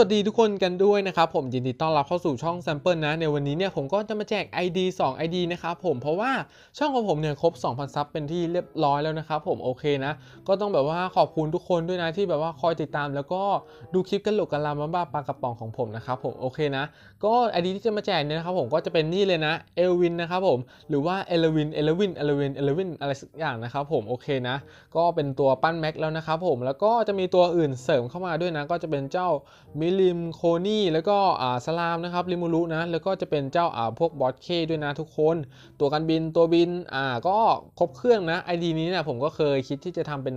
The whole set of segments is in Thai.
วัสดีทุกคนกันด้วยนะครับผมยินดีต้อนรับเข้าสู่ช่อง Sample นะ ในวันนี้เนี่ยผมก็จะมาแจก ID 2 ID นะครับผมเพราะว่าช่องของผมเนี่ยครบ 2,000 ซับเป็นที่เรียบร้อยแล้วนะครับผมโอเคนะ ก็ต้องแบบว่าขอบคุณทุกคนด้วยนะที่แบบว่าคอยติดตาม แล้วก็ดูคลิปกันหลกกันลามาบ้าปลากระป๋องของผมนะครับผมโอเคนะ ก็ ID ที่จะมาแจกเนี่ยนะครับผมก็จะเป็นนี่เลยนะเอลวินนะครับผมหรือว่าเอลวินเอลวินเอลวินเอลวินอะไรสักอย่างนะครับผมโอเคนะ ก็เป็นตัวปั้นแม็กแล้วนะครับผมแล้วก็จะมีตัวอื่นเสริมเข้ามาด้วยนะก็จะเป็นเจ้ามิิลิมโคนี่แล้วก็อ่าสลามนะครับริมูรุนะแล้วก็จะเป็นเจ้าอ่าพวกบอสเคด้วยนะทุกคน ตัวกันบินตัวบินอ่าก็ครบเครื่องนะ ID นี้เนี่ยผมก็เคยคิดที่จะทำเป็น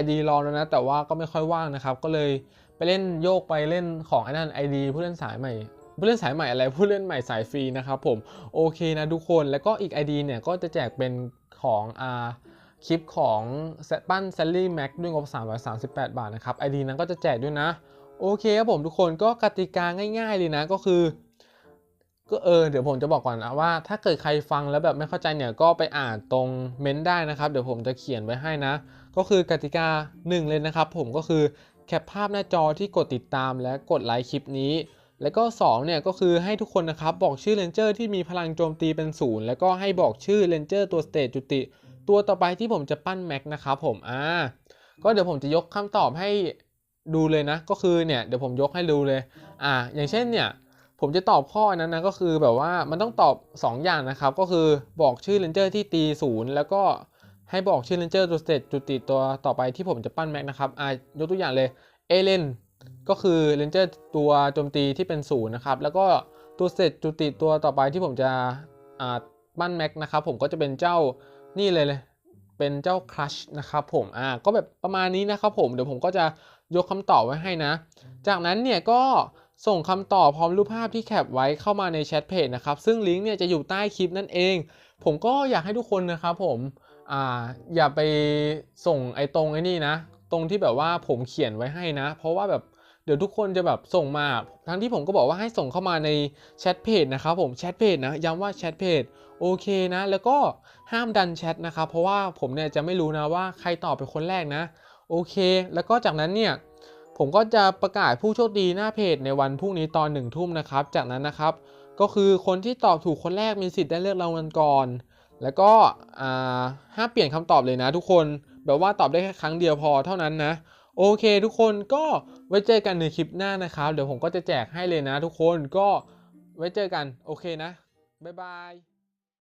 ID รองแล้วนะ แต่ว่าก็ไม่ค่อยว่างนะครับ ก็เลยไปเล่นโยกไปเล่นของไอ้นั่น ID ผู้เล่นสายใหม่ผู้เล่นสายใหม่อะไรผู้เล่นใหม่สายฟรีนะครับผมโอเคนะทุกคนแล้วก็อีก ID เนี่ยก็จะแจกเป็นของอ่าคลิปของปั้นแซลลี่แม็กด้วยงบ 338 บาทนะครับ ID นั้นก็จะแจกด้วยนะ โอเคครับผมทุกคนก็กติกาง่าย ๆ เลยนะก็คือ ก็เออเดี๋ยวผมจะบอกก่อนนะว่า ถ้าเกิดใครฟังแล้วแบบไม่เข้าใจเนี่ยก็ไปอ่านตรงเม้นต์ได้นะครับ เดี๋ยวผมจะเขียนไว้ให้นะ ก็คือกติกา 1 เลยนะครับ ผมก็คือแคปภาพหน้าจอที่กดติดตามและกดไลค์คลิปนี้ แล้วก็2เนี่ยก็คือให้ทุกคนนะครับบอกชื่อเลนเจอร์ที่มีพลังโจมตีเป็นศูนย์แล้วก็ให้บอกชื่อเลนเจอร์ตัวสเตจจุติ ตัวต่อไปที่ผมจะปั้นแม็กนะครับผมอ่าก็เดี๋ยวผมจะยกคำตอบให้ ดูเลยนะ ก็คือเนี่ยเดี๋ยวผมยกให้ดูเลย อ่า อย่างเช่นเนี่ย ผมจะตอบข้อนั้นนะก็คือแบบว่ามันต้องตอบ 2 อย่างนะครับ ก็คือบอกชื่อเลนเจอร์ที่ตีศูนย์แล้วก็ให้บอกชื่อเลนเจอร์ตัวสเตจจุดติตัวต่อไปที่ผมจะปั้นแม็กนะครับ อ่ายกตัวอย่างเลยเอเลนก็คือเลนเจอร์ตัวโจมตีที่เป็นศูนย์นะครับ แล้วก็ตัวสเตจจุดติตัวต่อไปที่ผมจะอ่าปั้นแม็กนะครับ ผมก็จะเป็นเจ้านี่เลยเลย เป็นเจ้าคลัชนะครับผมอ่าก็แบบประมาณนี้นะครับผมเดี๋ยวผมก็จะยกคำตอบไว้ให้นะ จากนั้นเนี่ยก็ส่งคำตอบพร้อมรูปภาพที่แคปไว้เข้ามาในแชทเพจนะครับซึ่งลิงก์เนี่ยจะอยู่ใต้คลิปนั่นเอง ผมก็อยากให้ทุกคนนะครับผมอ่าอย่าไปส่งไอ้ตรงไอ้นี่นะ ตรงที่แบบว่าผมเขียนไว้ให้นะ เพราะว่าแบบ เดี๋ยวทุกคนจะแบบส่งมา ทั้งที่ผมก็บอกว่าให้ส่งเข้ามาในแชทเพจนะครับผมแชทเพจนะย้ำว่าแชทเพจโอเคนะ แล้วก็ห้ามดันแชทนะครับเพราะว่าผมเนี่ยจะไม่รู้นะว่าใครตอบเป็นคนแรกนะโอเค แล้วก็จากนั้นเนี่ยผมก็จะประกาศผู้โชคดีหน้าเพจในวันพรุ่งนี้ตอนหนึ่งทุ่มนะครับ จากนั้นนะครับ ก็คือคนที่ตอบถูกคนแรกมีสิทธิ์ได้เลือกรางวัลก่อน แล้วก็ห้ามเปลี่ยนคำตอบเลยนะทุกคน แบบว่าตอบได้แค่ครั้งเดียวพอเท่านั้นนะ โอเค ทุกคนก็ไว้เจอกันในคลิปหน้านะครับ เดี๋ยวผมก็จะแจกให้เลยนะทุกคนก็ไว้เจอกัน โอเคนะ บ๊ายบาย